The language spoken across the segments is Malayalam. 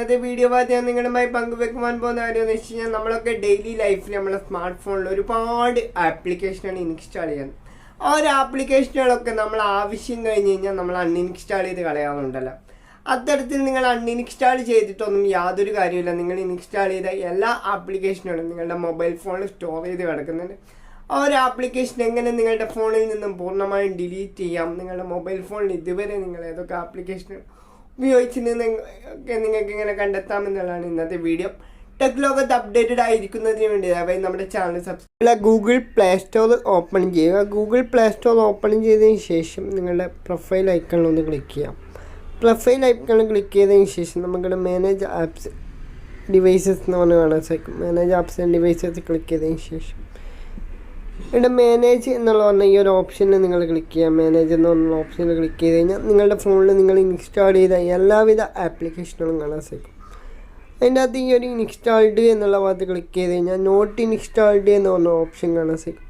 ഇന്നത്തെ വീഡിയോ ഭാഗത്ത് ഞാൻ നിങ്ങളുമായി പങ്കുവെക്കുവാൻ പോകുന്ന കാര്യം എന്ന് വെച്ച് കഴിഞ്ഞാൽ നമ്മളൊക്കെ ഡെയിലി ലൈഫിൽ നമ്മളെ സ്മാർട്ട് ഫോണിൽ ഒരുപാട് ആപ്ലിക്കേഷനാണ് ഇൻസ്റ്റാൾ ചെയ്യുന്നത്. ആ ഒരു ആപ്ലിക്കേഷനുകളൊക്കെ നമ്മൾ ആവശ്യം കഴിഞ്ഞ് കഴിഞ്ഞാൽ നമ്മൾ അൺഇൻസ്റ്റാൾ ചെയ്ത് കളയാറുണ്ടല്ലോ അത്തരത്തിൽ നിങ്ങൾ അൺഇൻസ്റ്റാൾ ചെയ്തിട്ടൊന്നും യാതൊരു കാര്യമില്ല നിങ്ങൾ ഇൻസ്റ്റാൾ ചെയ്ത എല്ലാ ആപ്ലിക്കേഷനുകളും നിങ്ങളുടെ മൊബൈൽ ഫോണിൽ സ്റ്റോർ ചെയ്ത് കിടക്കുന്നുണ്ട്. ആ ഒരു ആപ്ലിക്കേഷൻ എങ്ങനെ നിങ്ങളുടെ ഫോണിൽ നിന്നും പൂർണമായും ഡിലീറ്റ് ചെയ്യാം? നിങ്ങളുടെ മൊബൈൽ ഫോണിൽ ഇതുവരെ നിങ്ങൾ ഏതൊക്കെ ആപ്ലിക്കേഷൻ ഉപയോഗിച്ചിട്ട് ഒക്കെ നിങ്ങൾക്ക് ഇങ്ങനെ കണ്ടെത്താം എന്നുള്ളതാണ് ഇന്നത്തെ വീഡിയോ ടെക് ലോകത്ത് അപ്ഡേറ്റഡ് ആയിരിക്കുന്നതിന് വേണ്ടി അതായത് നമ്മുടെ channel subscribe Google play store open ചെയ്യുക. ഗൂഗിൾ പ്ലേ സ്റ്റോർ ഓപ്പൺ ചെയ്തതിന് ശേഷം നിങ്ങളുടെ പ്രൊഫൈൽ ഐക്കണിൽ ഒന്ന് ക്ലിക്ക് ചെയ്യാം. പ്രൊഫൈൽ ഐക്കണിൽ ക്ലിക്ക് ചെയ്തതിന് ശേഷം നമ്മുടെ മാനേജ് ആപ്സ് ഡിവൈസസ് എന്ന് പറഞ്ഞ് കാണാൻ സാധിക്കും manage apps and devices click ചെയ്തതിന് ശേഷം ഇവിടെ മാനേജ് എന്നുള്ള പറഞ്ഞ ഈ ഒരു ഓപ്ഷനിൽ നിങ്ങൾ ക്ലിക്ക് ചെയ്യാം മാനേജ് എന്ന് പറഞ്ഞ ഓപ്ഷനിൽ ക്ലിക്ക് ചെയ്ത് കഴിഞ്ഞാൽ നിങ്ങളുടെ ഫോണിൽ നിങ്ങൾ ഇൻസ്റ്റാൾ ചെയ്ത എല്ലാവിധ ആപ്ലിക്കേഷനുകളും കാണാൻ സാധിക്കും. അതിന്റെ അകത്ത് ഈ ഒരു ഇൻസ്റ്റാൾഡ് എന്നുള്ള ഭാഗത്ത് ക്ലിക്ക് ചെയ്ത് കഴിഞ്ഞാൽ നോട്ട് ഇൻസ്റ്റാൾഡ് എന്ന് പറഞ്ഞ ഓപ്ഷൻ കാണാൻ സാധിക്കും.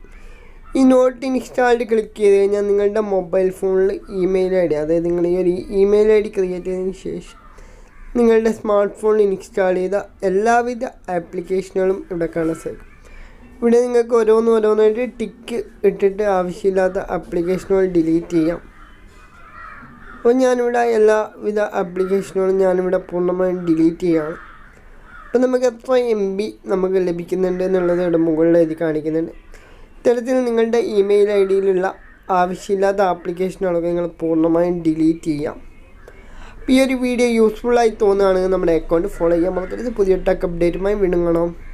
ഈ നോട്ട് ഇൻസ്റ്റാൾഡ് ക്ലിക്ക് ചെയ്ത് കഴിഞ്ഞാൽ നിങ്ങളുടെ മൊബൈൽ ഫോണിൽ ഇമെയിൽ ഐ ഡി അതായത് നിങ്ങൾ ഈ ഒരു ഇമെയിൽ ഐ ഡി ക്രിയേറ്റ് ചെയ്തതിന് ശേഷം നിങ്ങളുടെ സ്മാർട്ട് ഫോണിൽ ഇൻസ്റ്റാൾ ചെയ്ത എല്ലാവിധ ആപ്ലിക്കേഷനുകളും ഇവിടെ കാണാൻ സാധിക്കും. ഇവിടെ നിങ്ങൾക്ക് ഓരോന്ന് ഓരോന്നായിട്ട് ടിക്ക് ഇട്ടിട്ട് ആവശ്യമില്ലാത്ത ആപ്ലിക്കേഷനുകൾ ഡിലീറ്റ് ചെയ്യാം. അപ്പോൾ ഞാനിവിടെ എല്ലാവിധ ആപ്ലിക്കേഷനുകളും ഞാനിവിടെ പൂർണമായും ഡിലീറ്റ് ചെയ്യാണ്. അപ്പോൾ നമുക്ക് എത്ര എം ബി നമുക്ക് ലഭിക്കുന്നുണ്ട് എന്നുള്ളത് ഇവിടെ എഴുതി കാണിക്കുന്നുണ്ട്. ഇത്തരത്തിൽ നിങ്ങളുടെ ഇമെയിൽ ഐ ഡിയിലുള്ള ആവശ്യമില്ലാത്ത ആപ്ലിക്കേഷനുകളൊക്കെ നിങ്ങൾ പൂർണമായും ഡിലീറ്റ് ചെയ്യാം. അപ്പോൾ ഈ ഒരു വീഡിയോ യൂസ്ഫുള്ളായി തോന്നുകയാണെങ്കിൽ നമ്മുടെ അക്കൗണ്ട് ഫോളോ ചെയ്യാൻ മറക്കരുത്. പുതിയ ടെക് അപ്ഡേറ്റുമായി വീണ്ടും കാണാം.